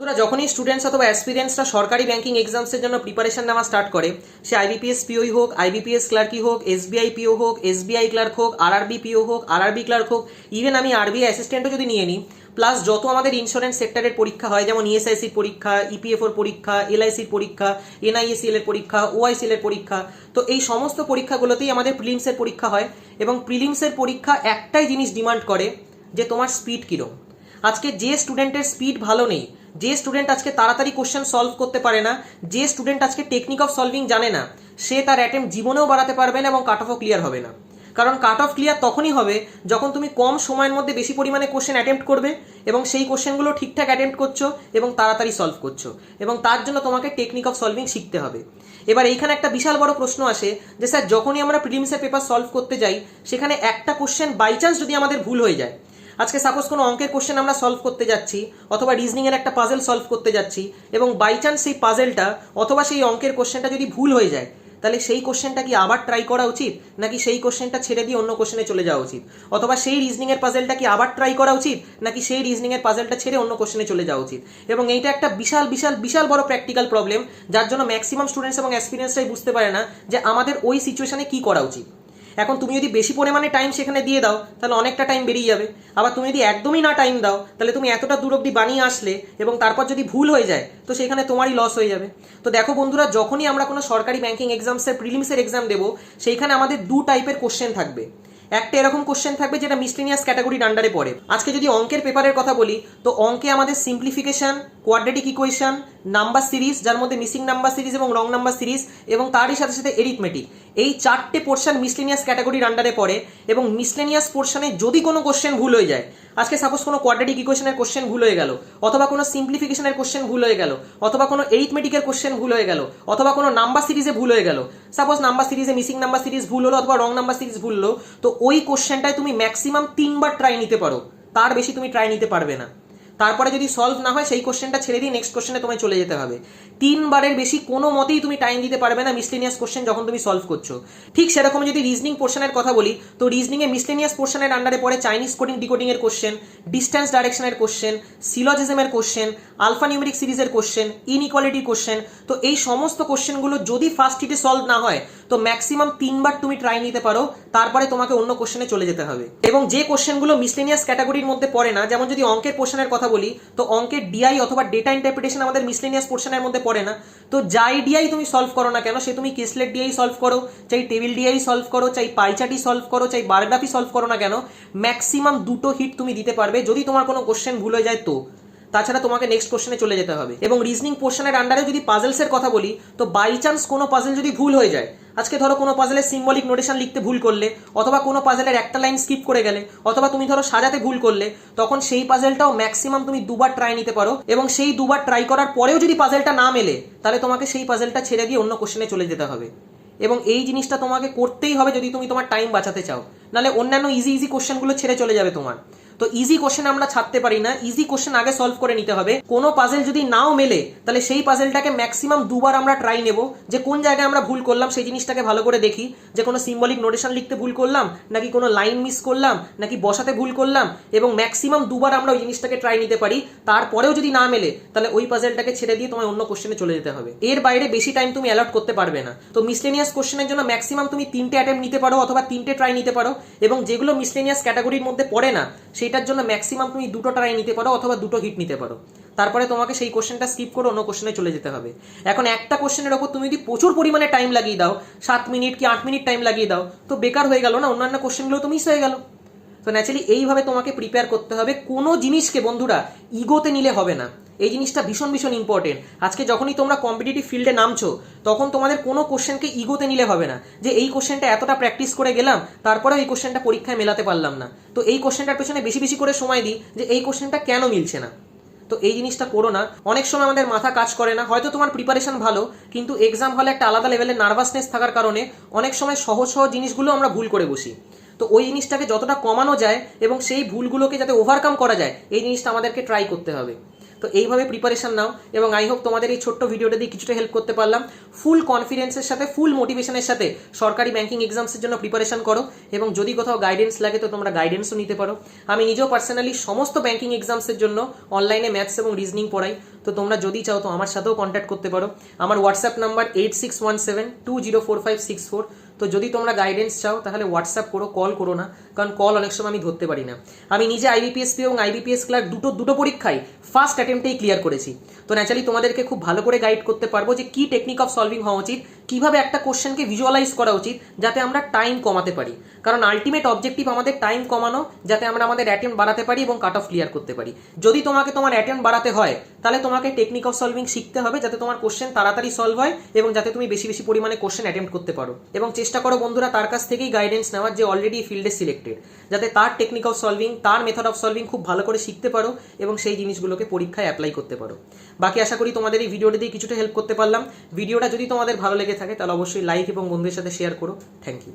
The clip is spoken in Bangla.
তোরা যখনই স্টুডেন্টস অথবা অ্যাসপিরিয়েন্সরা সরকারি ব্যাংকিং এক্সামসের জন্য প্রিপারেশন নেওয়া স্টার্ট করে, সে আইবিপিএস পিওই হোক আইবিপিএস ক্লার্কই হোক এসবিআই পিও হোক এসবিআই ক্লার্ক হোক আরআরবি পিও হোক আরআরবি ক্লার্ক হোক ইভেন আমি আরবিআই অ্যাসিস্ট্যান্টও যদি নিয়ে নিই প্লাস যত আমাদের ইন্স্যুরেন্স সেক্টরের পরীক্ষা হয়, যেমন ইএসআইসির পরীক্ষা ইপিএফওর পরীক্ষা এলআইসির পরীক্ষা এনআইএসিএল এর পরীক্ষা ওআইসিএল এর পরীক্ষা, তো এই সমস্ত পরীক্ষাগুলোতেই আমাদের প্রিলিমসের পরীক্ষা হয় এবং প্রিলিমসের পরীক্ষা একটাই জিনিস ডিমান্ড করে যে তোমার স্পিড কিরম আজকে যে স্টুডেন্টের স্পিড ভালো নেই যে স্টুডেন্ট আজকে তাড়াতাড়ি কোশ্চেন সলভ করতে পারে না, যে স্টুডেন্ট আজকে টেকনিক অফ সলভিং জানে না, সে তার অ্যাটেম্প জীবনেও বাড়াতে পারবে না এবং কাট অফও ক্লিয়ার হবে না। কারণ কাট অফ ক্লিয়ার তখনই হবে যখন তুমি কম সময়ের মধ্যে বেশি পরিমাণে কোশ্চেন অ্যাটেম্প্ট করবে এবং সেই কোশ্চেনগুলো ঠিকঠাক অ্যাটেম্প্ট করছ এবং তাড়াতাড়ি সলভ করছ এবং তার জন্য তোমাকে টেকনিক অফ সলভিং শিখতে হবে। এবার এইখানে একটা বিশাল বড় প্রশ্ন আসে যে, স্যার, যখনই আমরা প্রিলিমসের পেপার সলভ করতে যাই, সেখানে একটা কোশ্চেন বাই চান্স যদি আমাদের ভুল হয়ে যায় আজকে সাপোজ কোনো অঙ্কের কোশ্চেন আমরা সলভ করতে যাচ্ছি, অথবা রিজনিং এর একটা পাজেল সলভ করতে যাচ্ছি, এবং বাই চান্স সেই পাজেলটা অথবা সেই অঙ্কের কোশ্চেনটা যদি ভুল হয়ে যায়, তাহলে সেই কোশ্চেনটা কি আবার ট্রাই করা উচিত? নাকি সেই কোশ্চেনটা ছেড়ে দিয়ে অন্য কোশ্চেনে চলে যাওয়া উচিত? অথবা সেই রিজনিং এর পাজেলটা কি আবার ট্রাই করা উচিত? নাকি সেই রিজনিং এর পাজেলটা ছেড়ে অন্য কোশ্চেনে চলে যাওয়া উচিত? এবং এইটা একটা বিশাল বিশাল বিশাল বড় প্র্যাকটিক্যাল প্রবলেম যার জন্য ম্যাক্সিমাম স্টুডেন্টস এবং এক্সপিরিয়েন্সরাই বুঝতে পারে না যে আমাদের ওই সিচুয়েশনে কি করা উচিত। এখন তুমি যদি বেশি পরিমাণে টাইম সেখানে দিয়ে দাও, তাহলে অনেকটা টাইম বেরিয়ে যাবে। আবার তুমি যদি একদমই না টাইম দাও, তাহলে তুমি এতটা দূর অব্দি বানিয়ে আসলে এবং তারপর যদি ভুল হয়ে যায়, তো সেখানে তোমারই লস হয়ে যাবে। তো দেখো বন্ধুরা, যখনই আমরা কোনো সরকারি ব্যাংকিং এক্সামসের প্রিলিমসের এক্সাম দেবো, সেইখানে আমাদের দু টাইপের কোশ্চেন থাকবে। একটা এরকম কোশ্চেন থাকবে যেটা মিসলিনিয়াস ক্যাটাগরির আন্ডারে পড়ে। আজকে যদি অঙ্কের পেপারের কথা বলি, তো অঙ্কে আমাদের simplification quadratic equation number series যার মধ্যে মিসিং নাম্বার সিরিজ এবং রং নাম্বার সিরিজ এবং তারই সাথে সাথে এরিথমেটিক এই চারটে পোর্শন মিসলেনিয়াস ক্যাটাগরির আন্ডারে পড়ে, এবং মিসলেনিয়াস পোর্শনে যদি কোনো কোশ্চেন ভুল হয়ে যায় আজকে সাপোজ কোনো কোয়াড্রেটিক ইকুয়েশনের কোশ্চেন ভুল হয়ে গেল, অথবা কোনো সিম্পলিফিকেশনের কোশ্চেন ভুল হয়ে গেল, অথবা কোনো এরিথমেটিকের কোশ্চেন ভুল হয়ে গেল, অথবা কোনো নাম্বার সিরিজে ভুল হয়ে গেল। সাপোজ নাম্বার সিরিজে মিসিং নাম্বার সিরিজ ভুল হলো অথবা রং নাম্বার সিরিজ ভুল হলো, তো ওই কোশ্চেনটায় তুমি ম্যাক্সিমাম তিনবার ট্রাই নিতে পারো, তার বেশি তুমি ট্রাই নিতে পারবে না। তারপরে যদি সলভ না হয়, সেই কোশ্চেনটা ছেড়ে দিয়ে নেক্সট কোশ্চেনে তোমায় চলে যেতে হবে। তিনবারের বেশি কোনো মতেই তুমি টাইম দিতে পারবে না মিসলেনিয়াস কোশ্চেন যখন তুমি সলভ করছ। ঠিক সেরকম যদি রিজনিং পোর্শনের কথা বলি, তো রিজনিংয়ে মিসলেনিয়াস পোর্শনের আন্ডারে পড়ে চাইনিজ কোডিং ডিকোডিং এর কোশ্চেন ডিস্টেন্স ডাইরেকশনের কোশ্চেন সিলজিজমের কোশ্চেন আলফা নিউমেরিক সিরিজের কোশ্চেন ইনইকুয়ালিটির কোশ্চেন তো এই সমস্ত কোশ্চেনগুলো যদি ফার্স্ট হিটে সলভ না হয়, তো ম্যাক্সিমাম তিনবার তুমি ট্রাই নিতে পারো, তারপরে তোমাকে অন্য কোশ্চেনে চলে যেতে হবে। এবং যে কোশ্চেনগুলো মিসলেনিয়াস ক্যাটাগরির মধ্যে পড়ে না, যেমন যদি অঙ্কের পোর্শনের কথা বলি, তো অঙ্কের ডিআই অথবা ডেটা ইন্টারপ্রিটেশন আমাদের মিসলেনিয়াস পোর্শনের মধ্যে পড়ে না। তো যাই ডিআই তুমি সলভ করো না কেন, সে তুমি কেসলেট ডিআই সলভ করো, চাই টেবিল ডিআই সলভ করো, চাই পাইচাটি সলভ করো, চাই বায়োগ্রাফি সলভ করো না কেন ম্যাক্সিমাম দুটো হিট তুমি দিতে পারবে, যদি তোমার কোনো কোশ্চেন ভুল হয়ে যায় তো। তাছাড়া তোমাকে নেক্সট কোশ্চেনে চলে যেতে হবে। এবং রিজনিং পোর্শনের আন্ডারে যদি পাজলসের কথা বলি, তো বাই চান্স কোনো পাজল যদি ভুল হয়ে যায় আজকে ধরো কোনো পাজলের সিম্বলিক নোটেশন লিখতে ভুল করলে, অথবা কোনো পাজলের একটা লাইন স্কিপ করে গেলে, অথবা তুমি ধরো সাজাতে ভুল করলে, তখন সেই পাজলটাও ম্যাক্সিমাম তুমি দুবার ট্রাই নিতে পারো এবং সেই দুবার ট্রাই করার পরেও যদি পাজলটা না মেলে, তাহলে তোমাকে সেই পাজলটা ছেড়ে দিয়ে অন্য কোশ্চেনে চলে যেতে হবে। এবং এই জিনিসটা তোমাকে করতেই হবে যদি তুমি তোমার টাইম বাঁচাতে চাও। নাহলে অন্যান্য ইজি ইজি কোশ্চেনগুলো ছেড়ে চলে যাবে তোমার। তো ইজি কোশ্চেন আমরা ছাড়তে পারি না। ইজি কোশ্চেন আগে সলভ করে নিতে হবে। কোনো পাজেল যদি নাও মেলে, তাহলে সেই পাজেলটাকে ম্যাক্সিমাম দুবার আমরা ট্রাই নেব। যে কোন জায়গায় আমরা ভুল করলাম, সেই জিনিসটাকে ভালো করে দেখি। যে কোনো সিম্বলিক নোটেশন লিখতে ভুল করলাম, নাকি কোনো লাইন মিস করলাম, নাকি বসাতে ভুল করলাম, এবং ম্যাক্সিমাম দুবার আমরা ওই জিনিসটাকে ট্রাই নিতে পারি। তারপরেও যদি না মেলে, তাহলে ওই পাজেলটাকে ছেড়ে দিয়ে তোমায় অন্য কোশ্চেনে চলে যেতে হবে। এর বাইরে বেশি টাইম তুমি অ্যালট করতে পারবে না। তো মিসলেনিয়াস কোশ্চেনের জন্য ম্যাক্সিমাম তুমি তিনটে অ্যাটেম্প নিতে পারো, অথবা তিনটে ট্রাই নিতে পারো, এবং যেগুলো মিসলেনিয়াস ক্যাটাগরির মধ্যে পড়ে না সেটার জন্য ম্যাক্সিমাম তুমি দুটো ট্রাই নিতে পারো অথবা দুটো হিট নিতে পারো। তারপরে তোমাকে সেই কোশ্চেনটা স্কিপ করে অন্য কোশ্চেনে চলে যেতে হবে। এখন একটা কোশ্চেনের ওপর তুমি যদি প্রচুর পরিমাণে টাইম লাগিয়ে দাও, সাত মিনিট কি আট মিনিট টাইম লাগিয়ে দাও, তো বেকার হয়ে গেল না, অন্যান্য কোশ্চেনগুলো তো মিস হয়ে গেল। তো ন্যাচারালি এইভাবে তোমাকে প্রিপেয়ার করতে হবে। কোনো জিনিসকে বন্ধুরা ইগোতে নিলে হবে না। এই জিনিসটা ভীষণ ভীষণ ইম্পর্টেন্ট আজকে যখনই তোমরা কম্পিটিটিভ ফিল্ডে নামছো, তখন তোমাদের কোনো কোশ্চেনকে ইগোতে নিলে হবে না। যে এই কোশ্চেনটা এতটা প্র্যাকটিস করে গেলাম, তারপরেও এই কোশ্চেনটা পরীক্ষায় মেলাতে পারলাম না। তো এই কোশ্চেনটার পেছনে বেশি বেশি করে সময় দিই যে এই কোশ্চেনটা কেন মিলছে না। তো এই জিনিসটা করো না। অনেক সময় আমাদের মাথা কাজ করে না। হয়তো তোমার প্রিপারেশন ভালো, কিন্তু এক্সাম হলে একটা আলাদা লেভেলের নার্ভাসনেস থাকার কারণে অনেক সময় সহজ সহজ জিনিসগুলো আমরা ভুল করে বসি। তো ওই জিনিসটাকে যতটা কমানো যায় এবং সেই ভুলগুলোকে যাতে ওভারকাম করা যায়, এই জিনিসটা আমাদেরকে ট্রাই করতে হবে। তো এইভাবে প্রিপারেশন নাও এবং আই হোপ তোমাদের এই ছোট্ট ভিডিওটা দিয়ে কিছুটা হেল্প করতে পারলাম। ফুল কনফিডেন্সের সাথে ফুল মোটিভেশনের সাথে সরকারি ব্যাংকিং এক্সামসের জন্য প্রিপারেশন করো এবং যদি কোথাও গাইডেন্স লাগে তো তোমরা গাইডেন্সও নিতে পারো। আমি নিজেও পার্সোনালি সমস্ত ব্যাংকিং এক্সামসের জন্য অনলাইনে ম্যাথস এবং রিজনিং পড়াই। তো তোমরা যদি চাও তো আমার সাথেও কন্ট্যাক্ট করতে পারো। আমার WhatsApp number eight six one seven two zero four five six four তো যদি তোমরা গাইডেন্স চাও, তাহলে হোয়াটসঅ্যাপ করো কল করো না, কারণ কল অনেক সময় আমি ধরতে পারি না। আমি নিজে আইবিপিএসপি এবং আইবিপিএস ক্লার্ক দুটো দুটো পরীক্ষায় ফার্স্ট অ্যাটেম্পটেই ক্লিয়ার করেছি। তো ন্যাচারালি তোমাদেরকে খুব ভালো করে গাইড করতে পারব যে কি টেকনিক অফ সলভিং হওয়া উচিত কীভাবে একটা কোশ্চেনকে ভিজুয়ালাইজ করা উচিত যাতে আমরা টাইম কমাতে পারি। কারণ আলটিমেট অবজেক্টিভ আমাদের টাইম কমানো, যাতে আমরা আমাদের অ্যাটেম্প বাড়াতে পারি এবং কাট অফ ক্লিয়ার করতে পারি। যদি তোমাকে তোমার অ্যাটেম্প বাড়াতে হয়, তাহলে তোমাকে টেকনিক অফ সলভিং শিখতে হবে যাতে তোমার কোশ্চেন তাড়াতাড়ি সলভ হয় এবং যাতে তুমি বেশি বেশি পরিমাণে কোশ্চেন অ্যাটেম্প করতে পারো। এবং চেষ্টা করো বন্ধুরা তার কাছ থেকেই গাইডেন্স নেওয়ার যে অলরেডি ফিল্ডে সিলেক্টেড যাতে তার টেকনিক অফ সলভিং তার মেথড অফ সলভিং খুব ভালো করে শিখতে পারো এবং সেই জিনিসগুলোকে পরীক্ষায় অ্যাপ্লাই করতে পারো। বাকি আশা করি তোমাদের এই ভিডিওটা দিয়ে কিছুটা হেল্প করতে পারলাম। ভিডিওটা যদি তোমাদের ভালো লেগে থাকে তাহলে অবশ্যই লাইক এবং বন্ধুদের সাথে শেয়ার করো। Thank you